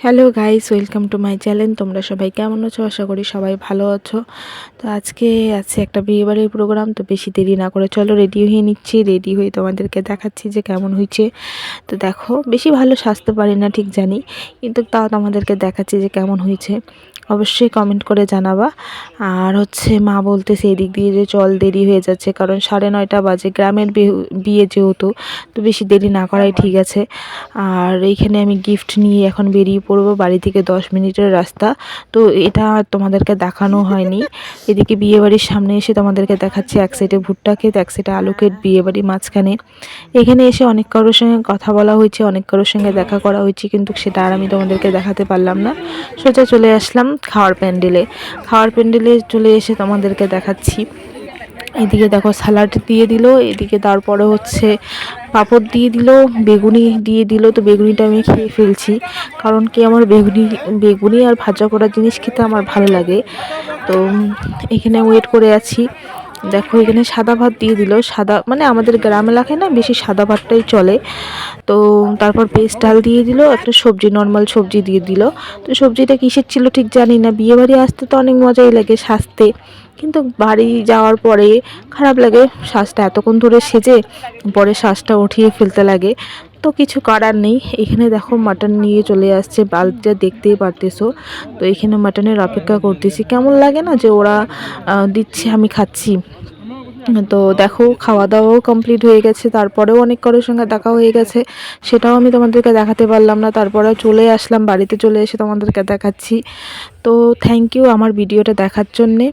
Hello guys welcome to my channel তোমরা সবাই কেমন আছো? আশা করি সবাই ভালো আছো। তো আজকে আছে একটা বিয়েবাড়ির প্রোগ্রাম তো বেশি দেরি না করে চলো রেডি হয়ে নিচ্ছি। রেডি হয়ে তোমাদেরকে দেখাচ্ছি যে কেমন হয়েছে। তো দেখো, বেশি ভালো সাজতে পারি না, ঠিক জানি। কিন্তু তাও তোমাদেরকে দেখাচ্ছি যে কেমন হয়েছে। অবশ্যই কমেন্ট করে জানাবা। আর হচ্ছে মা বলতেছে এদিক দিয়ে যে চল দেরি হয়ে যাচ্ছে, কারণ সাড়ে নয়টা বাজে, গ্রামের বিয়ে- যেহেতু, তো বেশি দেরি না করাই ঠিক আছে। আর এইখানে আমি গিফট নিয়ে এখন বেরিয়ে পড়ব, বাড়ি থেকে দশ মিনিটের রাস্তা। তো এটা তোমাদেরকে দেখানো হয়নি। এদিকে বিয়ে বাড়ির সামনে এসে তোমাদেরকে দেখাচ্ছি, এক সাইডে ভুট্টা ক্ষেত, এক সাইডে আলু বিয়ে বাড়ি মাঝখানে। এখানে এসে অনেক কারোর সঙ্গে কথা বলা হয়েছে, অনেক কারোর সঙ্গে দেখা করা হয়েছে, কিন্তু সেটা আর আমি তোমাদেরকে দেখাতে পারলাম না। সোজা চলে আসলাম। খাওয়ার প্যান্ডেলে। খাওয়ার প্যান্ডেলে চলে এসে তোমাদেরকে দেখাচ্ছি। এদিকে দেখো স্যালাড দিয়ে দিল, এদিকে তারপরে হচ্ছে পাঁপড় দিয়ে দিল, বেগুনি দিয়ে দিল। তো বেগুনিটা আমি খেয়ে ফেলছি, কারণ কি আমার বেগুনি বেগুনি আর ভাজা করা জিনিস খেতে আমার ভালো লাগে। তো এখানে ওয়েট করে আছি। দেখো, এখানে সাদা ভাত দিয়ে দিল। সাদা মানে আমাদের গ্রাম এলাকায় না, বেশি সাদা ভাতটাই চলে। তো তারপর পেস্ট ডাল দিয়ে দিল, একটা সবজি নর্মাল সবজি দিয়ে দিল। তো সবজিটা কিসের ছিল ঠিক জানি না। বিয়ে বাড়ি আসতে তো অনেক মজাই লাগে সাজতে। কিন্তু বাড়ি যাওয়ার পরে খারাপ লাগে শ্বাসটা এতক্ষণ ধরে সেজে, পরে শ্বাসটা উঠিয়ে ফেলতে লাগে। তো কিছু করার নেই। এখানে দেখো মাটন নিয়ে চলে আসছে, বালতিটা দেখতেই পারতেছো। তো এখানে মাটনের অপেক্ষা করতেছি। কেমন লাগে না যে ওরা দিচ্ছে, আমি খাচ্ছি। তো দেখো খাওয়া দাওয়াও কমপ্লিট হয়ে গেছে। তারপরেও অনেক কারোর সঙ্গে দেখা হয়ে গেছে। সেটাও আমি তোমাদেরকে দেখাতে পারলাম না। তারপরে চলে আসলাম, বাড়িতে চলে এসে তোমাদেরকে দেখাচ্ছি। তো থ্যাংক ইউ আমার ভিডিওটা দেখার জন্যে।